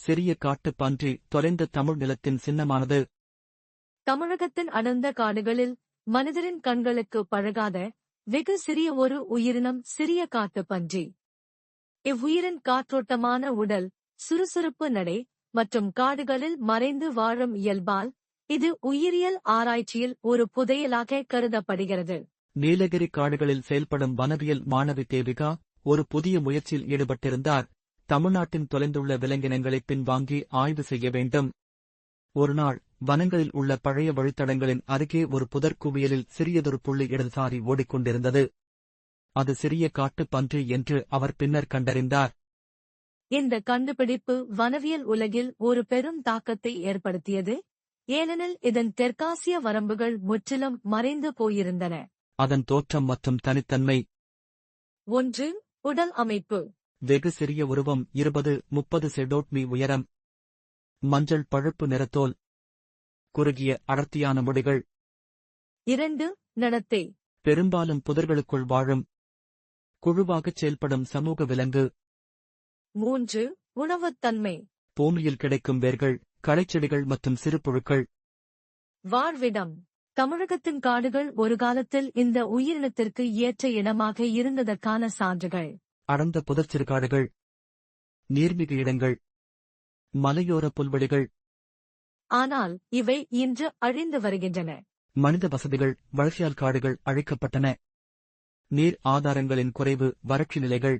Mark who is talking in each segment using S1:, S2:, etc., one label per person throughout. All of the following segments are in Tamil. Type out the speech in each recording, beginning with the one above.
S1: சிறிய காட்டுப் பன்றி தொலைந்த தமிழ் நிலத்தின் சின்னமானது.
S2: தமிழகத்தின் அடர்ந்த காடுகளில் மனிதரின் கண்களுக்கு பழகாத வெகு சிறிய ஒரு உயிரினம் சிறிய காட்டுப் பன்றி இவ்வுயிரின் காற்றோட்டமான உடல் சுறுசுறுப்பு நடை மற்றும் காடுகளில் மறைந்து வாழும் இயல்பால் இது உயிரியல் ஆராய்ச்சியில் ஒரு புதையலாக கருதப்படுகிறது.
S1: நீலகிரி காடுகளில் செயல்படும் வனவியல் மாணவி தேவிகா ஒரு புதிய முயற்சியில் ஈடுபட்டிருந்தார். தமிழ்நாட்டின் தொலைந்துள்ள விலங்கினங்களை பின்வாங்கி ஆய்வு செய்ய வேண்டும். ஒருநாள் வனங்களில் உள்ள பழைய வழித்தடங்களின் அருகே ஒரு புதர்க்குவியலில் சிறியதொரு புள்ளி இடதுசாரி ஓடிக்கொண்டிருந்தது. அது சிறிய காட்டுப் பன்றி என்று அவர் பின்னர் கண்டறிந்தார்.
S2: இந்த கண்டுபிடிப்பு வனவியல் உலகில் ஒரு பெரும் தாக்கத்தை ஏற்படுத்தியது. ஏனெனில் இதன் தெற்காசிய வரம்புகள் முற்றிலும் மறைந்து போயிருந்தன.
S1: அதன் தோற்றம் மற்றும் தனித்தன்மை.
S2: ஒன்று உடல் அமைப்பு.
S1: வெகு சிறிய உருவம் இருபது முப்பது செடோட்மி உயரம். மஞ்சள் பழுப்பு நிறத்தோல். குறுகிய அடர்த்தியான முடிகள்.
S2: இரண்டு நடத்தை
S1: பெரும்பாலும் புதர்களுக்குள் வாழும். குழுவாகச் செயல்படும் சமூக விலங்கு.
S2: மூன்று உணவுத்தன்மை
S1: பூமியில் கிடைக்கும் வேர்கள் களைச்செடிகள் மற்றும் சிறு புழுக்கள்.
S2: வாழ்விடம். தமிழகத்தின் காடுகள் ஒரு காலத்தில் இந்த உயிரினத்திற்கு ஏற்ற இடமாக இருந்ததற்கான சான்றுகள்.
S1: அடர்ந்த புதர்ச்சிறுகாடுகள் நீர்மிகு இடங்கள் மலையோர புல்வெளிகள்.
S2: ஆனால் இவை இன்று அழிந்து வருகின்றன.
S1: மனித வசதிகள் வளர்ச்சியால் காடுகள் அழிக்கப்பட்டன. நீர் ஆதாரங்களின் குறைவு வறட்சி நிலைகள்.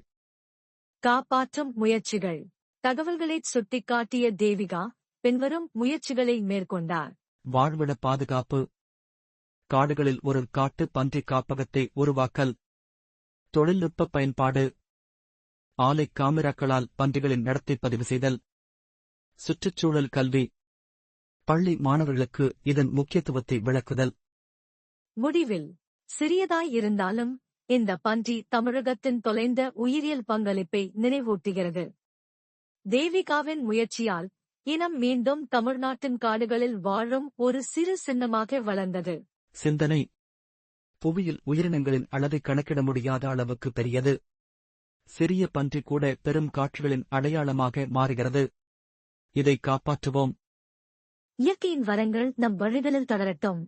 S2: காப்பாற்றும் முயற்சிகள். தகவல்களைச் சுட்டிக்காட்டிய தேவிகா பின்வரும் முயற்சிகளை மேற்கொண்டார்.
S1: வாழ்விட பாதுகாப்பு. காடுகளில் ஒரு காட்டு பன்றி காப்பகத்தை உருவாக்கல். தொழில்நுட்ப பயன்பாடு. ஆலை காமிராக்களால் பன்றிகளின் நடத்தை பதிவு செய்தல். சுற்றுச்சூழல் கல்வி. பள்ளி மாணவர்களுக்கு இதன் முக்கியத்துவத்தை விளக்குதல்.
S2: முடிவில் சிறியதாய் இருந்தாலும் இந்த பன்றி தமிழகத்தின் தொலைந்த உயிரியல் பங்களிப்பை நினைவூட்டுகிறது. தேவிகாவின் முயற்சியால் இனம் மீண்டும் தமிழ்நாட்டின் காடுகளில் வாழும் ஒரு சிறு சின்னமாக வளர்ந்தது.
S1: சிந்தனை. புவியில் உயிரினங்களின் அளவை கணக்கிட முடியாத அளவுக்கு பெரியது. சிறிய பன்றி கூட பெரும் காட்சிகளின் அடையாளமாக மாறுகிறது. இதை காப்பாற்றுவோம்.
S2: இயற்கையின் வரங்கள் நம் வழிகளில் தொடரட்டும்